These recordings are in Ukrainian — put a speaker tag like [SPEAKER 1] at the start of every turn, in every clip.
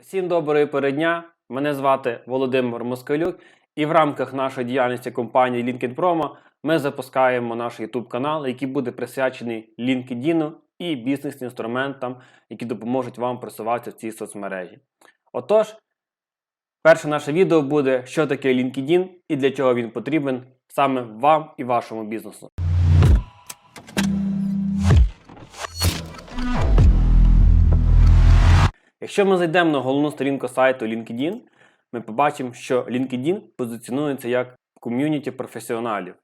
[SPEAKER 1] Всім доброї передня. Мене звати Володимир Москалюк, і в рамках нашої діяльності компанії LinkedIn Promo ми запускаємо наш YouTube канал, який буде присвячений LinkedIn і бізнес-інструментам, які допоможуть вам просуватися в цій соцмережі. Отож, перше наше відео буде, що таке LinkedIn і для чого він потрібен саме вам і вашому бізнесу. Якщо ми зайдемо на головну сторінку сайту LinkedIn, ми побачимо, що LinkedIn позиціонується як ком'юніті професіоналів,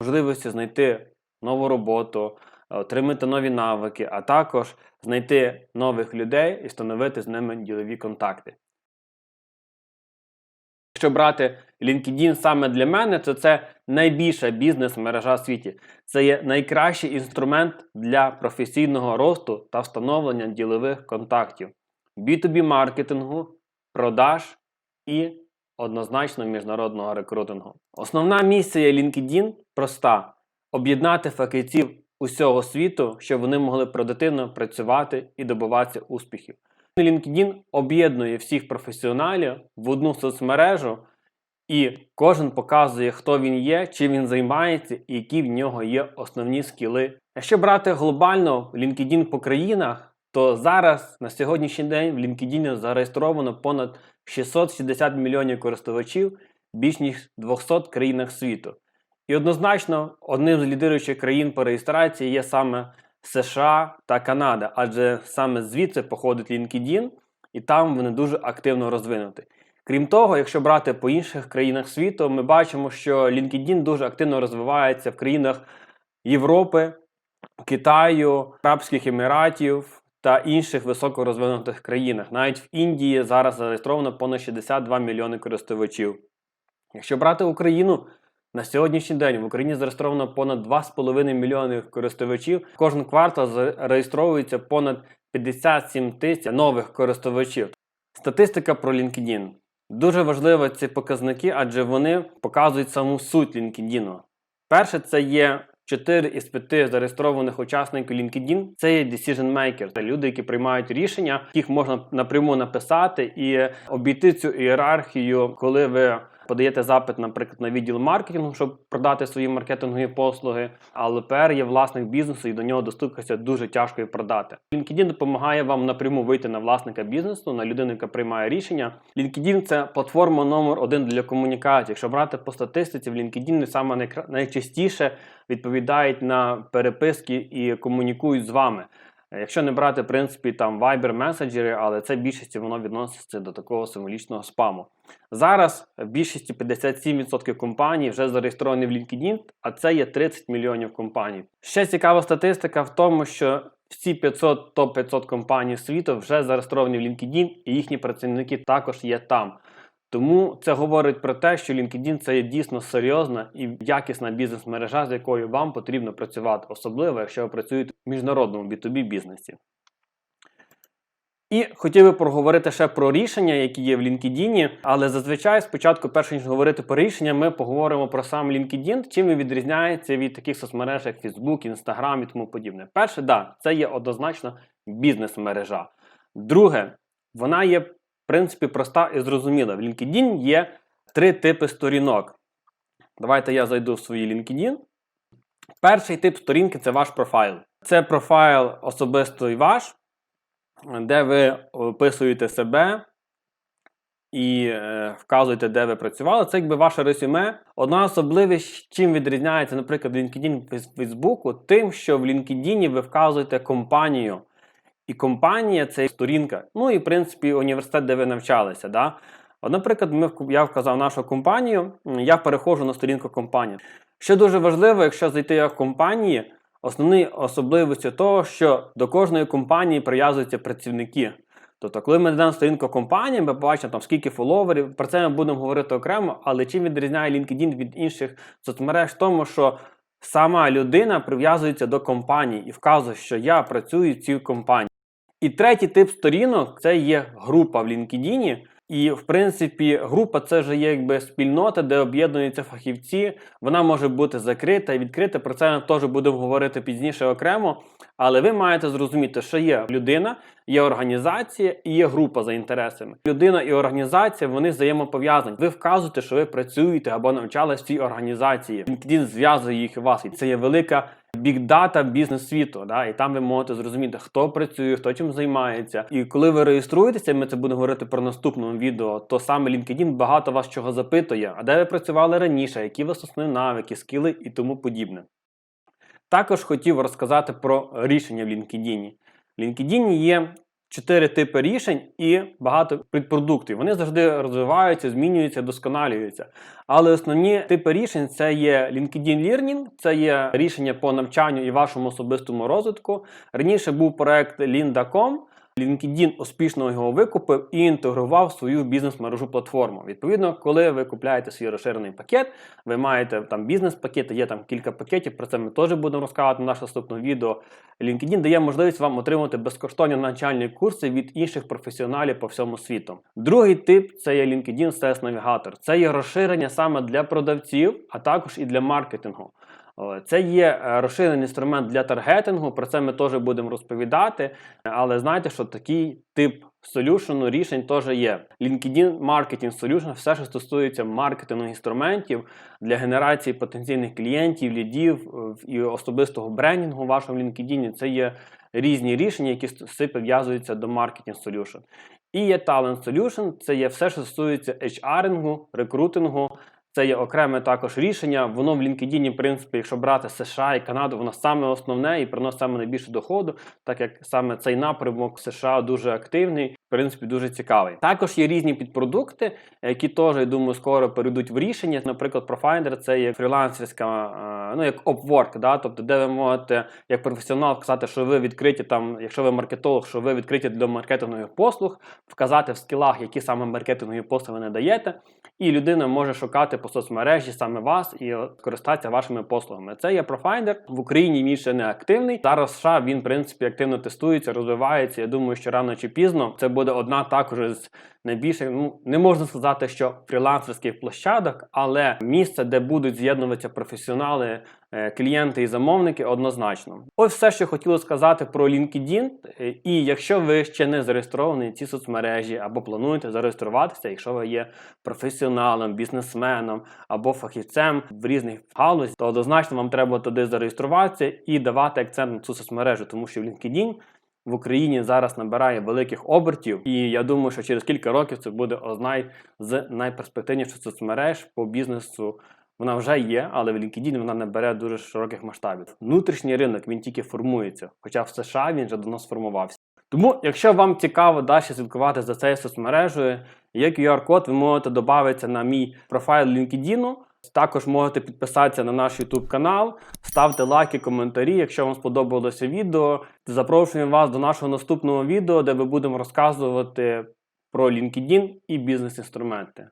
[SPEAKER 1] можливості знайти нову роботу, отримати нові навики, а також знайти нових людей і встановити з ними ділові контакти. Якщо брати LinkedIn саме для мене, то це найбільша бізнес-мережа в світі. Це є найкращий інструмент для професійного росту та встановлення ділових контактів. B2B маркетингу, продаж і однозначно міжнародного рекрутингу. Основна місія LinkedIn проста: об'єднати фахівців усього світу, щоб вони могли продуктивно працювати і добиватися успіхів. LinkedIn об'єднує всіх професіоналів в одну соцмережу, і кожен показує, хто він є, чим він займається і які в нього є основні скіли. Якщо брати глобально LinkedIn по країнах, то зараз на сьогоднішній день в LinkedIn зареєстровано понад 660 мільйонів користувачів в більш ніж 200 країнах світу. І однозначно, одним з лідируючих країн по реєстрації є саме США та Канада, адже саме звідси походить LinkedIn, і там вони дуже активно розвинуті. Крім того, якщо брати по інших країнах світу, ми бачимо, що LinkedIn дуже активно розвивається в країнах Європи, Китаю, Арабських Еміратів та інших високорозвинутих країнах. Навіть в Індії зараз зареєстровано понад 62 мільйони користувачів. Якщо брати Україну, на сьогоднішній день в Україні зареєстровано понад 2,5 мільйони користувачів. Кожен квартал зареєстровується понад 57 тисяч нових користувачів. Статистика про LinkedIn. Дуже важливі ці показники, адже вони показують саму суть LinkedIn. Перше, це є 4 із 5 зареєстрованих учасників LinkedIn це є decision maker. Це люди, які приймають рішення, яких можна напряму написати і обійти цю ієрархію, коли ви подаєте запит, наприклад, на відділ маркетингу, щоб продати свої маркетингові послуги. Але ЛПР є власник бізнесу і до нього достукатися дуже тяжко і продати. LinkedIn допомагає вам напряму вийти на власника бізнесу, на людину, яка приймає рішення. LinkedIn – це платформа номер один для комунікації. Якщо брати по статистиці, в LinkedIn саме найкра... найчастіше відповідають на переписки і комунікують з вами. Якщо не брати, в принципі, там Viber меседжери, але це більшістю воно відноситься до такого символічного спаму. Зараз в більшості 57% компаній вже зареєстровані в LinkedIn, а це є 30 мільйонів компаній. Ще цікава статистика в тому, що всі 500 топ-500 компаній світу вже зареєстровані в LinkedIn, і їхні працівники також є там. Тому це говорить про те, що LinkedIn це є дійсно серйозна і якісна бізнес-мережа, з якою вам потрібно працювати, особливо, якщо ви працюєте в міжнародному B2B бізнесі. І хотів би проговорити ще про рішення, які є в LinkedIn, але зазвичай спочатку, перш ніж говорити про рішення, ми поговоримо про сам LinkedIn, чим він відрізняється від таких соцмереж, як Facebook, Instagram і тому подібне. Перше, да, це є однозначно бізнес-мережа. Друге, вона є принципі проста і зрозуміла. В LinkedIn є три типи сторінок. Давайте я зайду в свій LinkedIn. Перший тип сторінки це ваш профайл. Це профайл особистий ваш де ви описуєте себе і е, вказуєте, де ви працювали. Це якби ваше резюме. Одна особливість, чим відрізняється, наприклад, LinkedIn від Facebook, тим, що в LinkedIn ви вказуєте компанію. І компанія це сторінка. Ну і в принципі університет, де ви навчалися. Да? От, наприклад, ми, я вказав нашу компанію, я переходжу на сторінку компанії. Що дуже важливо, якщо зайти в компанії, Основні особливості того, що до кожної компанії прив'язуються працівники. Тобто, коли ми йдемо сторінку компанії, ми бачимо там скільки фоловерів, про це ми будемо говорити окремо, але чим відрізняє LinkedIn від інших соцмереж, в тому, що сама людина прив'язується до компанії і вказує, що я працюю в цій компанії. І третій тип сторінок це є група в LinkedIn. І, в принципі, група це вже є якби спільнота, де об'єднуються фахівці. Вона може бути закрита і відкрита. Про це ми теж будемо говорити пізніше окремо. Але ви маєте зрозуміти, що є людина, є організація і є група за інтересами. Людина і організація вони взаємопов'язані. Ви вказуєте, що ви працюєте або навчались в цій організації. LinkedIn зв'язує їх і вас. І це є велика бікдата бізнес світу. Да? І там ви можете зрозуміти, хто працює, хто чим займається. І коли ви реєструєтеся, ми це будемо говорити про наступному відео. То саме LinkedIn багато вас чого запитує. А де ви працювали раніше, які у вас основні навики, скіли і тому подібне. Також хотів розказати про рішення в LinkedIn. LinkedIn є чотири типи рішень і багато підпродуктів. Вони завжди розвиваються, змінюються, досконалюються. Але основні типи рішень це є LinkedIn Learning, це є рішення по навчанню і вашому особистому розвитку. Раніше був проект Linda.com, LinkedIn успішно його викупив і інтегрував в свою бізнес-мережу платформу. Відповідно, коли ви купляєте свій розширений пакет, ви маєте там бізнес-пакети, є там кілька пакетів. Про це ми теж будемо розказувати в нашому наступному відео. LinkedIn дає можливість вам отримати безкоштовні навчальні курси від інших професіоналів по всьому світу. Другий тип це є LinkedIn Sales Navigator. Це є розширення саме для продавців, а також і для маркетингу. Це є е, розширений інструмент для таргетингу, про це ми теж будемо розповідати. Але знайте, що такий тип солюшену рішень теж є. LinkedIn Marketing Solution, все, що стосується маркетингу інструментів для генерації потенційних клієнтів, лідів е, і особистого брендінгу в вашому LinkedIn, це є різні рішення, які все пов'язуються до Marketing Solution. І є Talent Solution, це є все, що стосується HR-інгу, рекрутингу. Це є окреме також рішення. Воно в LinkedIn, в принципі, якщо брати США і Канаду, воно саме основне і приносить саме найбільше доходу, так як саме цей напрямок США дуже активний, принципі, дуже цікавий. Також є різні підпродукти, які теж, я думаю, скоро перейдуть в рішення. Наприклад, Profinder – це є фрілансерська, е, ну як Upwork, да? тобто, де ви можете як професіонал сказати, що ви відкриті там, якщо ви маркетолог, що ви відкриті для маркетингових послуг, вказати в скілах, які саме маркетингові послуги не даєте, і людина може шукати по соцмережі саме вас і користатися вашими послугами. Це є Profinder. В Україні він ще не активний. Зараз США він, в принципі, активно тестується, розвивається. Я думаю, що рано чи пізно це буде одна також з найбільших, ну не можна сказати, що фрілансерських площадок, але місце, де будуть з'єднуватися професіонали, е, клієнти і замовники, однозначно. Ось все, що хотіло сказати про LinkedIn. Е, І якщо ви ще не зареєстровані ці соцмережі або плануєте зареєструватися, якщо ви є професіоналом, бізнесменом або фахівцем в різних галузях, то однозначно вам треба туди зареєструватися і давати акцент на цю соцмережу, тому що в LinkedIn в Україні зараз набирає великих обертів, і я думаю, що через кілька років це буде одна з найперспективніших соцмереж по бізнесу. Вона вже є, але в LinkedIn вона набере дуже широких масштабів. Внутрішній ринок він тільки формується, хоча в США він вже давно сформувався. Тому, якщо вам цікаво далі слідкувати за цією соцмережею, є QR-код, ви можете додатися на мій профайл LinkedIn. Також можете підписатися на наш YouTube канал, ставте лайки, коментарі, якщо вам сподобалося відео. Запрошуємо вас до нашого наступного відео, де ми будемо розказувати про LinkedIn і бізнес-інструменти.